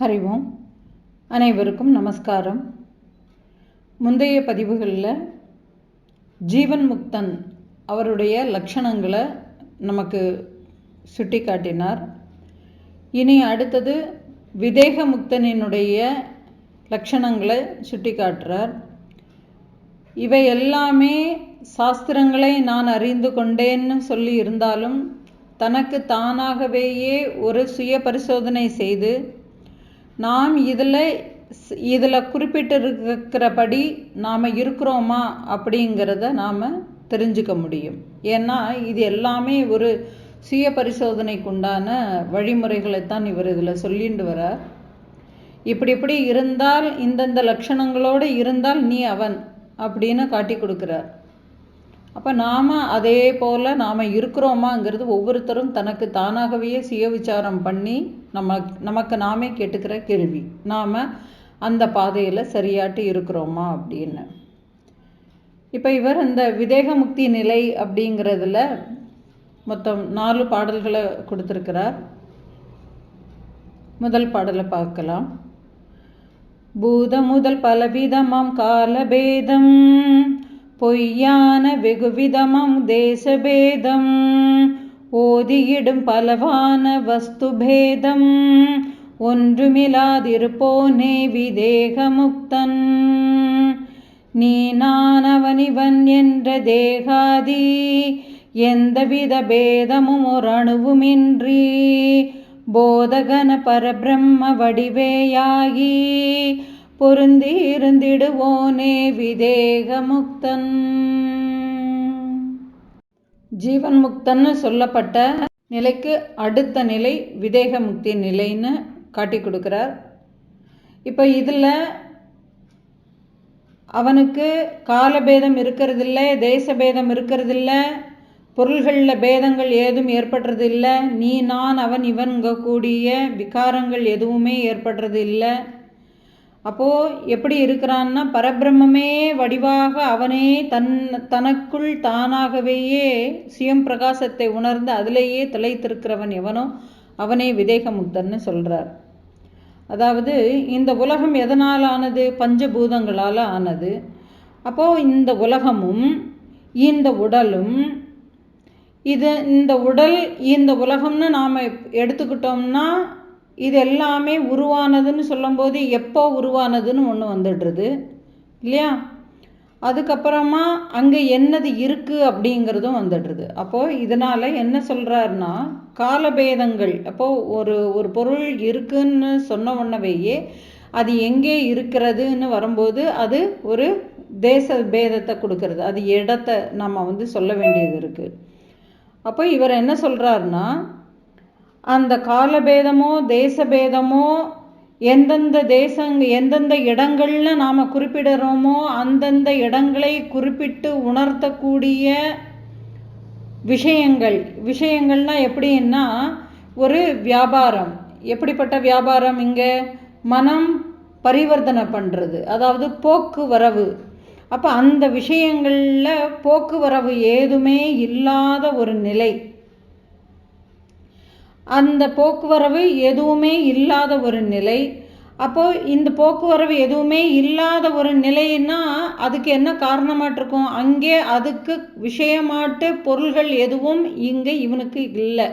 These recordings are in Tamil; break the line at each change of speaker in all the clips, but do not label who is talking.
ஹரி ஓம் அனைவருக்கும் நமஸ்காரம். முந்தைய பதிவுகளில் ஜீவன் முக்தன் அவருடைய லக்ஷணங்களை நமக்கு சுட்டி காட்டினார் இனி அடுத்தது விதேக முக்தனினுடைய லக்ஷணங்களை சுட்டி காட்டுறார் இவை எல்லாமே சாஸ்திரங்களை நான் அறிந்து கொண்டேன்னு சொல்லி இருந்தாலும் தனக்கு தானாகவேயே ஒரு சுய பரிசோதனை செய்து நாம் இதில் இதில் குறிப்பிட்டிருக்கிறபடி நாம் இருக்கிறோமா அப்படிங்கிறத நாம் தெரிஞ்சுக்க முடியும். ஏன்னா இது எல்லாமே ஒரு சுய பரிசோதனைக்குண்டான வழிமுறைகளைத்தான் இவர் இதில் சொல்லிட்டு வரார். இப்படி இப்படி இருந்தால் இந்தந்த லட்சணங்களோடு இருந்தால் நீ அவன் அப்படின்னு காட்டி கொடுக்குறார். அப்போ நாம் அதே போல் நாம் இருக்கிறோமாங்கிறது ஒவ்வொருத்தரும் தனக்கு தானாகவே சுய விசாரம் பண்ணி நம்ம நமக்கு நாமே கேட்டுக்கிற கேள்வி. நாம் அந்த பாதையில் சரியாட்டு இருக்கிறோமா அப்படின்னு. இப்போ இவர் இந்த விதேக முக்தி நிலை அப்படிங்கிறதுல மொத்தம் நாலு பாடல்களை கொடுத்துருக்கிறார். முதல் பாடலை பார்க்கலாம். பூத முதல் பலவிதமாம் காலபேதம் பொய்யான வெகுவிதமம் தேசபேதம். ஓதியிடும் பலவான வஸ்துபேதம். ஒன்றுமிலாதிருப்போனே விதேகமுக்தன். நீ நானவனிவன் என்ற தேகாதி எந்தவித பேதமும் ஒரு அணுவுமின்றி போதகன பரபிரம்ம வடிவேயாகி பொருந்தி இருந்திடுவோனே விதேகமுக்தன். ஜீவன் முக்தன்னு சொல்லப்பட்ட நிலைக்கு அடுத்த நிலை விதேக முக்தி நிலைன்னு காட்டி கொடுக்குறார். இப்போ இதில் அவனுக்கு காலபேதம் இருக்கிறதில்ல தேசபேதம் இருக்கிறதில்ல பொருள்களில் பேதங்கள் ஏதும் ஏற்படுறது இல்லை நீ நான் அவன் இவன்க கூடிய விகாரங்கள் எதுவுமே ஏற்படுறது இல்லை அப்போது எப்படி இருக்கிறான்னா பரபிரம்மே வடிவாக அவனே தன் தனக்குள் தானாகவேயே சுயம் பிரகாசத்தை உணர்ந்து அதிலேயே திளைத்திருக்கிறவன் எவனோ அவனே விதேகமுக்தன்னு சொல்கிறார் அதாவது இந்த உலகம் எதனால் ஆனது பஞ்சபூதங்களால் ஆனது. அப்போது இந்த உலகமும் இந்த உடலும் இது இந்த உடல் இந்த உலகம்னு நாம் எடுத்துக்கிட்டோம்னா இது எல்லாமே உருவானதுன்னு சொல்லும்போது எப்போ உருவானதுன்னு ஒன்று வந்துடுறது இல்லையா? அதுக்கப்புறமா அங்கே என்னது இருக்குது அப்படிங்கிறதும் வந்துடுறது. அப்போது இதனால் என்ன சொல்கிறாருன்னா காலபேதங்கள் அப்போது ஒரு ஒரு பொருள் இருக்குன்னு சொன்ன உடனேயே அது எங்கே இருக்கிறதுன்னு வரும்போது அது ஒரு தேச பேதத்தை கொடுக்கறது. அது இடத்தை நம்ம வந்து சொல்ல வேண்டியது இருக்குது அப்போ இவர் என்ன சொல்கிறாருன்னா அந்த காலபேதமோ தேசபேதமோ எந்தெந்த தேசங் எந்தெந்த இடங்களில் நாம் குறிப்பிடுறோமோ அந்தந்த இடங்களை குறிப்பிட்டு உணர்த்தக்கூடிய விஷயங்கள். விஷயங்கள்னால் எப்படின்னா ஒரு வியாபாரம். எப்படிப்பட்ட வியாபாரம் இங்கே? மனம் பரிவர்த்தனை பண்ணுறது அதாவது போக்குவரவு. அப்போ அந்த விஷயங்களில் போக்குவரவு ஏதுமே இல்லாத ஒரு நிலை. அந்த போக்குவரவு எதுவுமே இல்லாத ஒரு நிலை. அப்போது இந்த போக்குவரவு எதுவுமே இல்லாத ஒரு நிலைன்னா அதுக்கு என்ன காரணமாட்டிருக்கும்? அங்கே அதுக்கு விஷயமாட்டு பொருள்கள் எதுவும் இங்கே இவனுக்கு இல்லை.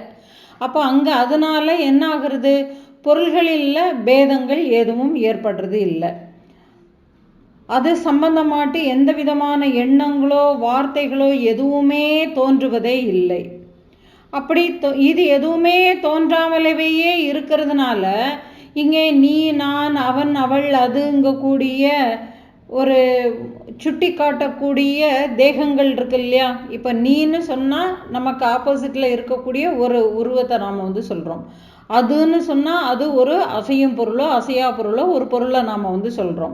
அப்போ அங்கே அதனால் என்ன ஆகுறது? பொருள்களில் பேதங்கள் எதுவும் ஏற்படுறது இல்லை. அது சம்பந்தமாட்டு எந்த விதமான எண்ணங்களோ வார்த்தைகளோ எதுவுமே தோன்றுவதே இல்லை. அப்படி இது எதுவுமே தோன்றாமலவையே இருக்கிறதுனால இங்கே நீ நான் அவன் அவள் அதுங்க கூடிய ஒரு சுட்டி காட்டக்கூடிய தேகங்கள் இருக்கு இல்லையா? இப்போ நீன்னு சொன்னால் நமக்கு ஆப்போசிட்டில் இருக்கக்கூடிய ஒரு உருவத்தை நாம் வந்து சொல்கிறோம் அதுன்னு சொன்னால் அது ஒரு அசையும் பொருளோ அசையா பொருளோ ஒரு பொருளை நாம் வந்து சொல்கிறோம்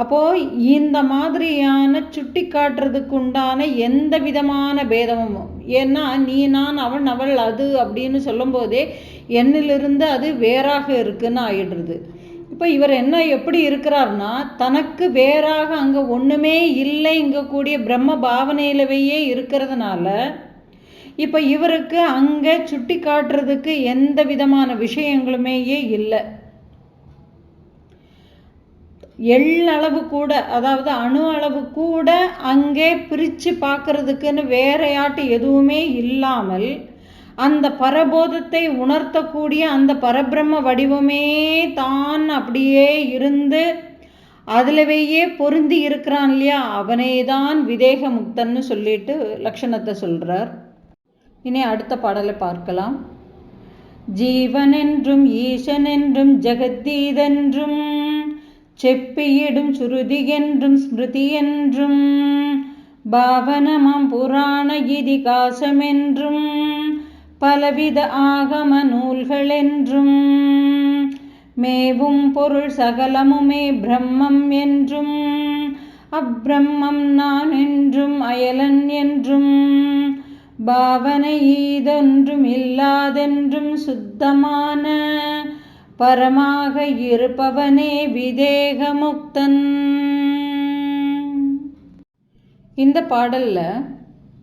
அப்போது இந்த மாதிரியான சுட்டி காட்டுறதுக்கு உண்டான எந்த விதமான பேதமும் ஏன்னா நீ நான் அவன் அவள் அது அப்படின்னு சொல்லும்போதே என்னிலிருந்து அது வேறாக இருக்குன்னு ஆயிடுறது. இப்போ இவர் என்ன எப்படி இருக்கிறார்னா தனக்கு வேறாக அங்கே ஒன்றுமே இல்லை இங்கே கூடிய பிரம்ம பாவனையிலவையே இருக்கிறதுனால இப்போ இவருக்கு அங்கே சுட்டி காட்டுறதுக்கு எந்த விதமான விஷயங்களுமேயே இல்லை. எள்ளளவு கூட அதாவது அணு அளவு கூட அங்கே பிரித்து பார்க்கறதுக்குன்னு வேறையாட்டு எதுவுமே இல்லாமல் அந்த பரபோதத்தை உணர்த்தக்கூடிய அந்த பரபிரம்ம வடிவமே தான் அப்படியே இருந்து அதிலவையே பொருந்தி இருக்கிறான் இல்லையா? அவனே தான் விதேக முக்தன்னு சொல்லிட்டு லக்ஷணத்தை சொல்கிறார் இனி அடுத்த பாடலை பார்க்கலாம். ஜீவனென்றும் ஈசனென்றும் ஜெகத்தீதென்றும் செப்பியிடும் சுருதி என்றும் ஸ்மிருதி என்றும் பாவனமாம் புராண இதிகாசமென்றும் பலவித ஆகம நூல்களென்றும் மேவும் பொருள் சகலமுமே பிரம்மம் என்றும் அப்பிரம்மம் நான் என்றும் அயலன் என்றும் பாவனை ஈதொன்றும் இல்லாதென்றும் சுத்தமான பரமாக இருப்பவனே விதேகமுக்தன். இந்த பாடலில்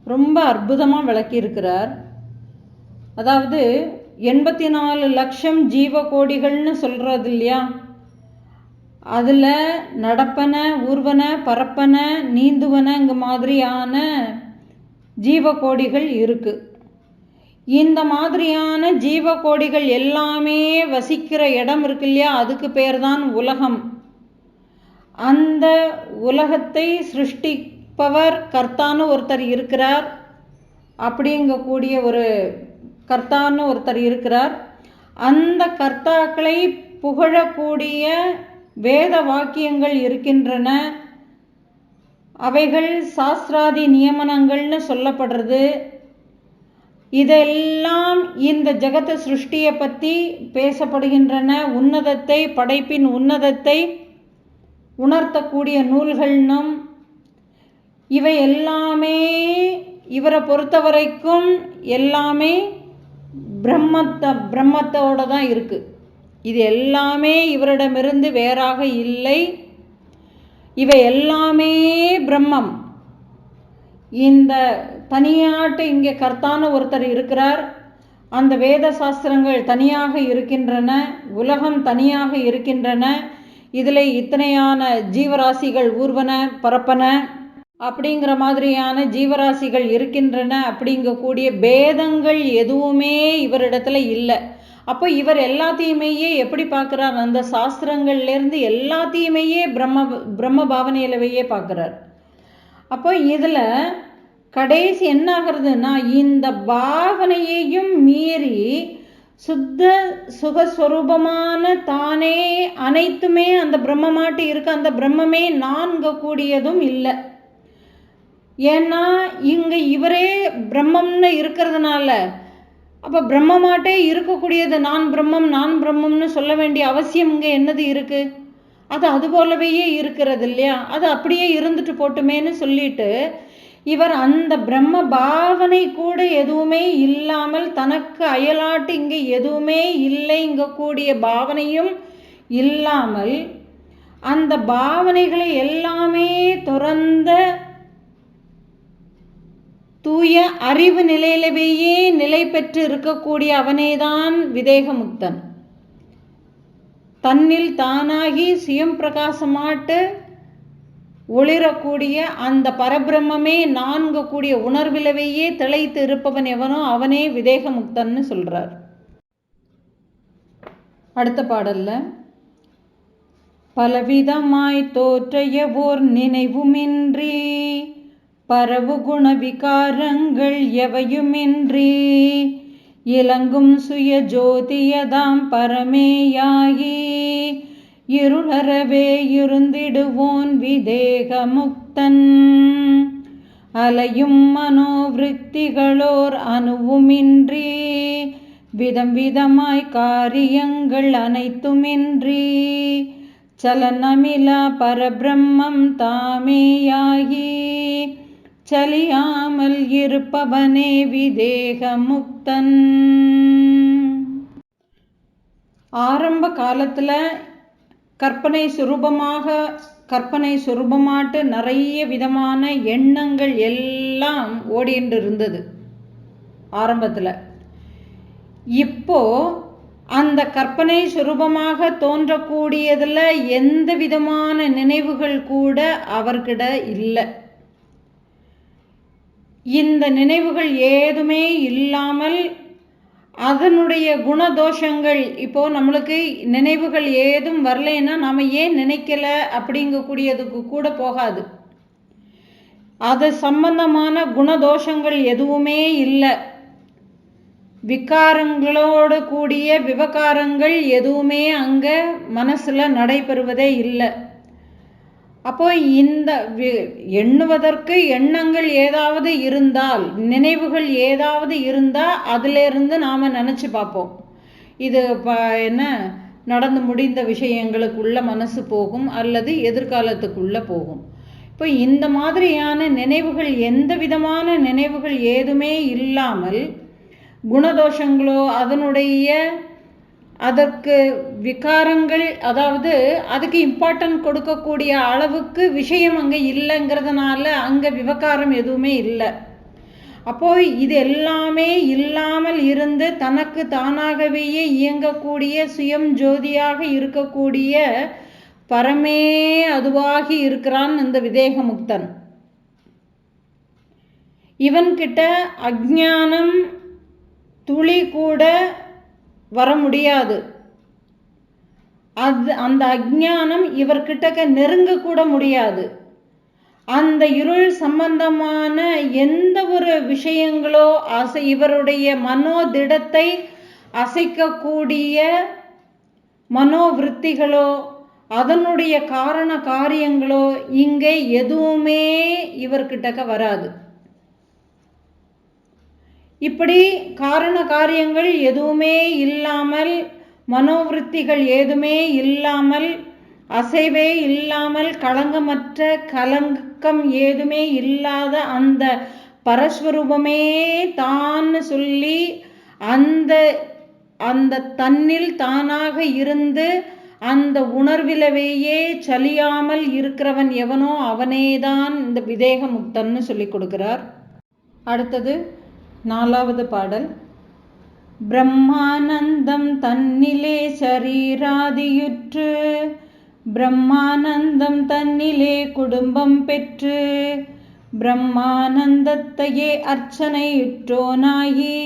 ரொம்ப அற்புதமாக விளக்கியிருக்கிறார். அதாவது எண்பத்தி நாலு லட்சம் ஜீவகோடிகள்னு சொல்கிறது இல்லையா? அதில் நடப்பன ஊர்வன பரப்பன நீந்துவனங்க மாதிரியான ஜீவ கோடிகள் இருக்குது இந்த மாதிரியான ஜீவகோடிகள் எல்லாமே வசிக்கிற இடம் இருக்கு இல்லையா? அதுக்கு பேர் தான் உலகம். அந்த உலகத்தை சிருஷ்டிப்பவர் கர்த்தான்னு ஒருத்தர் இருக்கிறார். அப்படிங்கக்கூடிய ஒரு கர்த்தான்னு ஒருத்தர் இருக்கிறார். அந்த கர்த்தாக்களை புகழக்கூடிய வேத வாக்கியங்கள் இருக்கின்றன. அவைகள் சாஸ்திராதி நியமனங்கள்னு சொல்லப்படுறது. இதெல்லாம் இந்த ஜெகத்து சிருஷ்டியை பற்றி பேசப்படுகின்றன. உன்னதத்தை படைப்பின் உன்னதத்தை உணர்த்தக்கூடிய நூல்கள்னும் இவை எல்லாமே இவரை பொறுத்த வரைக்கும் எல்லாமே பிரம்மத்தை பிரம்மத்தோட தான் இருக்குது இது எல்லாமே இவரிடமிருந்து வேறாக இல்லை. இவை எல்லாமே பிரம்மம். இந்த தனியாட்டு இங்கே கர்த்தான ஒருத்தர் இருக்கிறார். அந்த வேத சாஸ்திரங்கள் தனியாக இருக்கின்றன உலகம் தனியாக இருக்கின்றன இதில் இத்தனையான ஜீவராசிகள் ஊர்வன பரப்பன அப்படிங்கிற மாதிரியான ஜீவராசிகள் இருக்கின்றன அப்படிங்கக்கூடிய பேதங்கள் எதுவுமே இவரிடத்துல இல்லை. அப்போ இவர் எல்லாத்தையுமேயே எப்படி பார்க்குறார்? அந்த சாஸ்திரங்கள்லேருந்து எல்லாத்தையுமேயே பிரம்ம பிரம்ம பாவனையிலவையே பார்க்குறார். அப்போ இதில் கடைசி என்ன ஆகிறதுனா இந்த பாவனையையும் மீறி சுத்த சுகஸ்வரூபமான தானே அனைத்துமே அந்த பிரம்மமாட்டு இருக்க அந்த பிரம்மமே நான்க கூடியதும் இல்லை. ஏன்னா இங்கே இவரே பிரம்மம்னு இருக்கிறதுனால அப்போ பிரம்மமாட்டே இருக்கக்கூடியது நான் பிரம்மம் நான் பிரம்மம்னு சொல்ல வேண்டிய அவசியம் இங்கே என்னது இருக்குது அது அது போலவே இருக்கிறது இல்லையா? அது அப்படியே இருந்துட்டு போட்டுமேன்னு சொல்லிட்டு இவர் அந்த பிரம்ம பாவனை கூட எதுவுமே இல்லாமல் தனக்கு அயலாட்டு இங்கே எதுவுமே இல்லைங்க கூடிய பாவனையும் இல்லாமல் அந்த பாவனைகளை எல்லாமே துறந்த தூய அறிவு நிலையிலவேயே நிலை பெற்று இருக்கக்கூடிய அவனேதான் விதேகமுக்தன் தன்னில் தானாகி சுயம் பிரகாசமாட்டு ஒளிரக்கூடிய அந்த பரபிரம்மே நான்கு கூடிய உணர்விலவையே திளைத்து இருப்பவன் எவனோ அவனே விதேகமுக்தன்னு சொல்கிறார் அடுத்த பாடலில் பலவிதமாய் தோற்றைய ஓர் நினைவுமின்றி பரவு குண விகாரங்கள் எவையுமின்றி இலங்கும் சுய ஜோதியதாம் பரமேயாகி இருளறவே இருந்திடுவோன் விதேகமுக்தன். அலையும் மனோவிருத்திகளோர் அணுவுமின்றி விதம் விதமாய் காரியங்கள் அனைத்துமின்றி சலனமிலா பரபிரம்மம் தாமேயாகி சலியாமல் இருப்பவனே விதேகமுக்தன். ஆரம்ப காலத்தில் கற்பனை சுரூபமாக கற்பனை சுரூபமாட்டு நிறைய விதமான எண்ணங்கள் எல்லாம் ஓடிண்டு இருந்தது ஆரம்பத்தில். இப்போ அந்த கற்பனை சுரூபமாக தோன்றக்கூடியதில் எந்த விதமான நினைவுகள் கூட அவர்கிட்ட இல்லை. இந்த நினைவுகள் ஏதுமே இல்லாமல் அதனுடைய குணதோஷங்கள் இப்போது நம்மளுக்கு நினைவுகள் ஏதும் வரலைன்னா நாம் ஏன் நினைக்கல அப்படிங்கக்கூடியதுக்கு கூட போகாது. அது சம்பந்தமான குணதோஷங்கள் எதுவுமே இல்லை. விகாரங்களோடு கூடிய விவகாரங்கள் எதுவுமே அங்கே மனசில் நடைபெறுவதே இல்லை. அப்போ இந்த எண்ணுவதற்கு எண்ணங்கள் ஏதாவது இருந்தால் நினைவுகள் ஏதாவது இருந்தால் அதிலிருந்து நாம் நினச்சி பார்ப்போம். இது ப என்ன? நடந்து முடிந்த விஷயங்களுக்குள்ள மனசு போகும் அல்லது எதிர்காலத்துக்குள்ளே போகும். இப்போ இந்த மாதிரியான நினைவுகள் எந்த விதமான நினைவுகள் ஏதுமே இல்லாமல் குணதோஷங்களோ அதனுடைய அதற்கு விகாரங்கள் அதாவது அதுக்கு இம்பார்ட்டன்ட் கொடுக்கக்கூடிய அளவுக்கு விஷயம் அங்கே இல்லைங்கிறதுனால அங்கே விவகாரம் எதுவுமே இல்லை. அப்போ இது எல்லாமே இல்லாமல் இருந்து தனக்கு தானாகவே இயங்கக்கூடிய சுயம் ஜோதியாக இருக்கக்கூடிய பரமே அதுவாகி இருக்கிறான் இந்த விதேகமுக்தன். இவன்கிட்ட அஜானம் துளி கூட வர முடியாது அது அந்த அஜானம் இவர்கிட்டக்க நெருங்க கூட முடியாது. அந்த இருள் சம்பந்தமான எந்த ஒரு விஷயங்களோ அசை இவருடைய மனோதிடத்தை அசைக்கக்கூடிய மனோவிருத்திகளோ அதனுடைய காரண காரியங்களோ இங்கே எதுவுமே இவர்கிட்டக்க வராது. இப்படி காரண காரியங்கள் எதுவுமே இல்லாமல் மனோவிருத்திகள் ஏதுமே இல்லாமல் அசைவே இல்லாமல் களங்கமற்ற கலங்கம் ஏதுமே இல்லாத அந்த பரஸ்வரூபமே தான் சொல்லி அந்த அந்த தன்னில் தானாக இருந்து அந்த உணர்விலவேயே சலியாமல் இருக்கிறவன் எவனோ அவனேதான் இந்த விதேக முக்தன்னு சொல்லி கொடுக்கிறார். அடுத்தது நாலாவது பாடல். பிரம்மானந்தம் தன்னிலே சரீராதியுற்று பிரம்மானந்தம் தன்னிலே குடும்பம் பெற்று பிரம்மானந்தத்தையே அர்ச்சனையுற்றோனாகி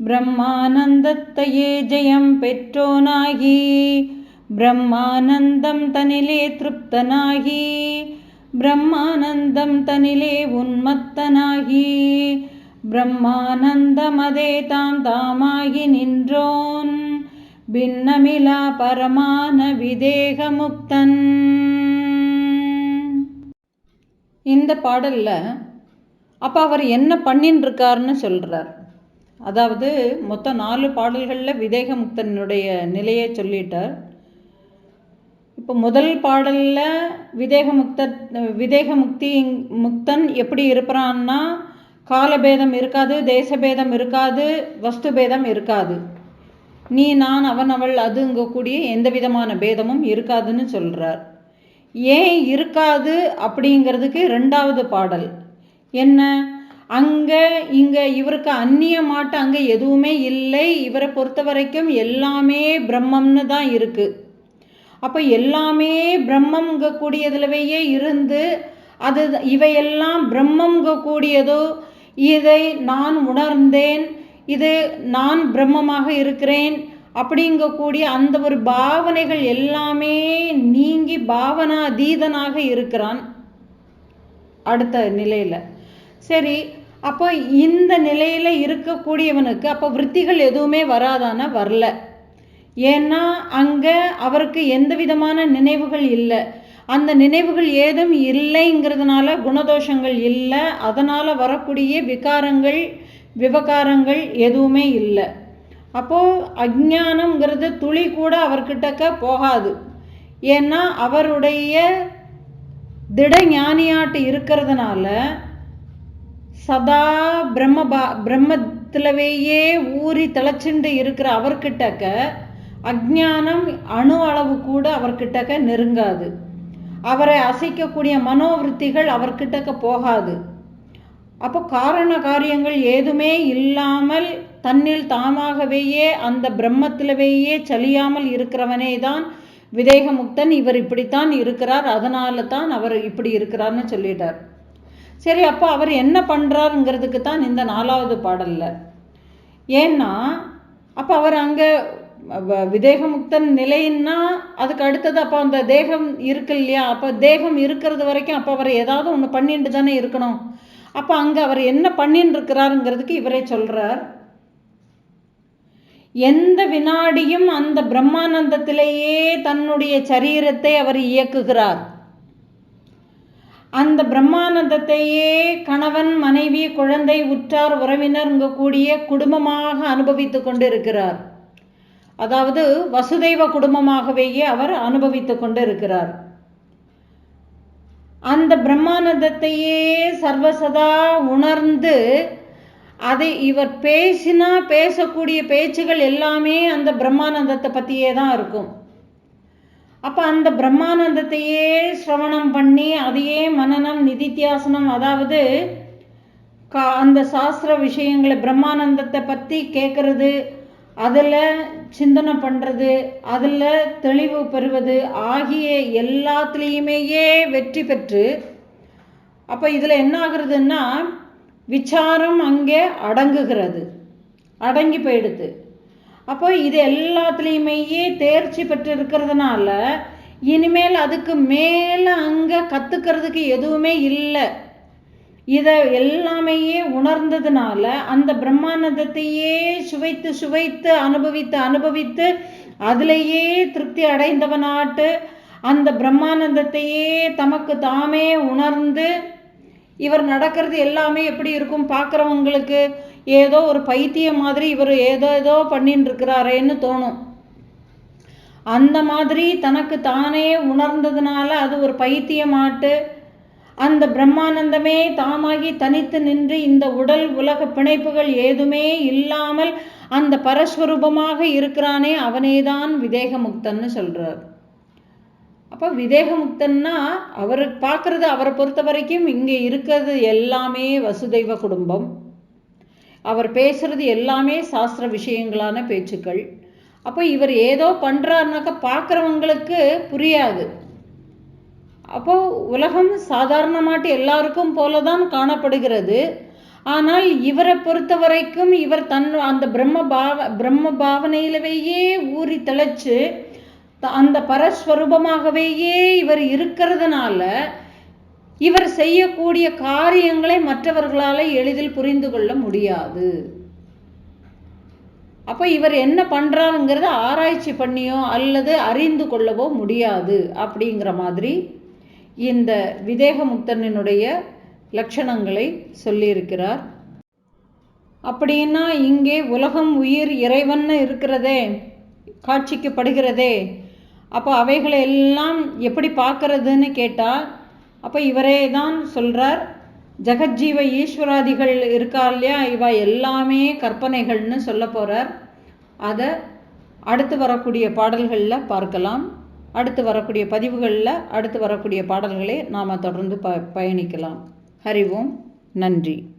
பிரம்மானந்தத்தையே ஜெயம் பெற்றோனாகி பிரம்மானந்தம் தனிலே திருப்தனாகி பிரம்மானந்தம் தனிலே உன்மத்தனாகி பிரம்மானந்தமதே தாம் தாமாகி நின்றோன். பின்னமிலா பரமான விதேகமுக்தன். இந்த பாடலில் அப்போ அவர் என்ன பண்ணின்னு இருக்காருன்னு சொல்கிறார் அதாவது மொத்தம் நாலு பாடல்களில் விதேகமுக்தனுடைய நிலையை சொல்லிட்டார். இப்போ முதல் பாடலில் விதேகமுக்த விதேகமுக்தி முக்தன் எப்படி இருப்பான்னா காலபேதம் இருக்காது தேசபேதம் இருக்காது வஸ்து பேதம் இருக்காது. நீ நான் அவன் அவள் அதுங்கக்கூடிய எந்த விதமான பேதமும் இருக்காதுன்னு சொல்கிறார் ஏன் இருக்காது அப்படிங்கிறதுக்கு ரெண்டாவது பாடல். என்ன? அங்கே இங்கே இவருக்கு அந்நிய மாட்டு அங்கே எதுவுமே இல்லை. இவரை பொறுத்த வரைக்கும் எல்லாமே பிரம்மம்னு தான் இருக்குது அப்போ எல்லாமே பிரம்மங்க இருந்து அது இவையெல்லாம் பிரம்மங்க கூடியதோ இதை நான் உணர்ந்தேன். இது நான் பிரம்மமாக இருக்கிறேன். அப்படிங்கக்கூடிய அந்த ஒரு பாவனைகள் எல்லாமே நீங்கி பாவனாதீதனாக இருக்கிறான். அடுத்த நிலையில். சரி அப்போ இந்த நிலையில் இருக்கக்கூடியவனுக்கு அப்போ விற்த்திகள் எதுவுமே வராதான? வரல. ஏன்னா அங்கே அவருக்கு எந்த விதமான நினைவுகள் இல்லை. அந்த நினைவுகள் ஏதும் இல்லைங்கிறதுனால குணதோஷங்கள் இல்லை. அதனால் வரக்கூடிய விகாரங்கள் விவகாரங்கள் எதுவுமே இல்லை. அப்போது அஜானங்கிறது துளி கூட அவர்கிட்டக்க போகாது. ஏன்னா அவருடைய திட ஞானியாட்டு இருக்கிறதுனால சதா பிரம்ம பா பிரம்மத்திலவேயே ஊறி திளைச்சுண்டு இருக்கிற அவர்கிட்டக்க அஜானம் அணு அளவு கூட அவர்கிட்டக்க நெருங்காது. அவரை அசைக்கக்கூடிய மனோவிருத்திகள் அவர்கிட்டக்க போகாது. அப்போ காரண காரியங்கள் ஏதுமே இல்லாமல் தன்னில் தாமாகவேயே அந்த பிரம்மத்திலவேயே சலியாமல் இருக்கிறவனே தான் விதேகமுக்தன். இவர் இப்படித்தான் இருக்கிறார் அதனால தான் அவர் இப்படி இருக்கிறார்னு சொல்லிட்டார். சரி அப்போ அவர் என்ன பண்ணுறாருங்கிறதுக்கு தான் இந்த நாலாவது பாடலில். ஏன்னா அப்போ அவர் அங்கே விதேகமுக்தன் நிலைன்னா அதுக்கு அடுத்தது அப்போ அந்த தேகம் இருக்கு இல்லையா? அப்போ தேகம் இருக்கிறது வரைக்கும் அப்போ அவர் ஏதாவது ஒன்று பண்ணிட்டு தானே இருக்கணும். அப்போ அங்கே அவர் என்ன பண்ணின்னு இருக்கிறாருங்கிறதுக்கு இவரே சொல்கிறார் எந்த வினாடியும் அந்த பிரம்மானந்தத்திலேயே தன்னுடைய சரீரத்தை அவர் இயக்குகிறார். அந்த பிரம்மானந்தத்தையே கணவன் மனைவி குழந்தை உற்றார் உறவினர் இங்க கூடிய குடும்பமாக அனுபவித்து கொண்டிருக்கிறார். அதாவது வசுதெய்வ குடும்பமாகவேயே அவர் அனுபவித்து கொண்டு இருக்கிறார் அந்த பிரம்மானந்தத்தையே சர்வசதா உணர்ந்து அதை இவர் பேசினா பேசக்கூடிய பேச்சுகள் எல்லாமே அந்த பிரம்மானந்தத்தை பற்றியே தான் இருக்கும். அப்போ அந்த பிரம்மானந்தத்தையே சிரவணம் பண்ணி அதையே மனநம் நிதித்தியாசனம் அதாவது கா அந்த சாஸ்திர விஷயங்களை பிரம்மானந்தத்தை பற்றி கேட்குறது அதில் சிந்தனை பண்ணுறது அதில் தெளிவு பெறுவது ஆகிய எல்லாத்துலேயுமேயே வெற்றி பெற்று அப்போ இதில் என்ன ஆகுறதுன்னா விசாரம் அங்கே அடங்குகிறது. அடங்கி போயிடுது. அப்போ இது எல்லாத்துலேயுமேயே தேர்ச்சி பெற்று இருக்கிறதுனால இனிமேல் அதுக்கு மேலே அங்கே கற்றுக்கிறதுக்கு எதுவுமே இல்லை. இதை எல்லாமையே உணர்ந்ததுனால அந்த பிரம்மானந்தத்தையே சுவைத்து சுவைத்து அனுபவித்து அனுபவித்து அதிலேயே திருப்தி அடைந்தவனாட்டு அந்த பிரம்மானந்தத்தையே தமக்கு தாமே உணர்ந்து இவர் நடக்கிறது எல்லாமே எப்படி இருக்கும் பார்க்குறவங்களுக்கு ஏதோ ஒரு பைத்தியம் மாதிரி இவர் ஏதோ ஏதோ பண்ணின்னு இருக்கிறாரேன்னு தோணும். அந்த மாதிரி தனக்கு தானே உணர்ந்ததுனால அது ஒரு பைத்தியமாட்டு அந்த பிரம்மானந்தமே தாமாகி தனித்து நின்று இந்த உடல் உலக பிணைப்புகள் ஏதுமே இல்லாமல் அந்த பரஸ்வரூபமாக இருக்கிறானே அவனேதான் விதேகமுக்தன்னு சொல்கிறார் அப்போ விதேகமுக்தன்னா அவர் பார்க்குறது அவரை பொறுத்த வரைக்கும் இங்கே இருக்கிறது எல்லாமே வசுதெய்வ குடும்பம். அவர் பேசுறது எல்லாமே சாஸ்திர விஷயங்களான பேச்சுக்கள். அப்போ இவர் ஏதோ பண்ணுறாருனாக்கா பார்க்குறவங்களுக்கு புரியாது. அப்போது உலகம் சாதாரணமாட்டு எல்லாருக்கும் போல தான் காணப்படுகிறது. ஆனால் இவரை பொறுத்த வரைக்கும் இவர் தன் அந்த பிரம்ம பாவ பிரம்ம பாவனையிலவேயே ஊறி தெளிச்சு அந்த பரஸ்வரூபமாகவேயே இவர் இருக்கிறதுனால இவர் செய்யக்கூடிய காரியங்களை மற்றவர்களால் எளிதில் புரிந்து கொள்ள முடியாது. அப்போ இவர் என்ன பண்ணுறாருங்கிறத ஆராய்ச்சி பண்ணியோ அல்லது அறிந்து கொள்ளவோ முடியாது அப்படிங்கிற மாதிரி இந்த விதேகமுக்தனினுடைய லட்சணங்களை சொல்லியிருக்கிறார். அப்படின்னா இங்கே உலகம் உயிர் இறைவன்னு இருக்கிறதே காட்சிக்கப்படுகிறதே. அப்போ அவைகளை எல்லாம் எப்படி பார்க்கறதுன்னு கேட்டால் அப்போ இவரே தான் சொல்கிறார் ஜெகஜீவ ஈஸ்வராதிகள் இருக்கா இல்லையா? இவ எல்லாமே கற்பனைகள்னு சொல்ல போகிறார் அதை அடுத்து வரக்கூடிய பாடல்களில் பார்க்கலாம். அடுத்து வரக்கூடிய பதிவுகளில் அடுத்து வரக்கூடிய பாடல்களை நாம் தொடர்ந்து ப பயணிக்கலாம். ஹரி ஓம். நன்றி.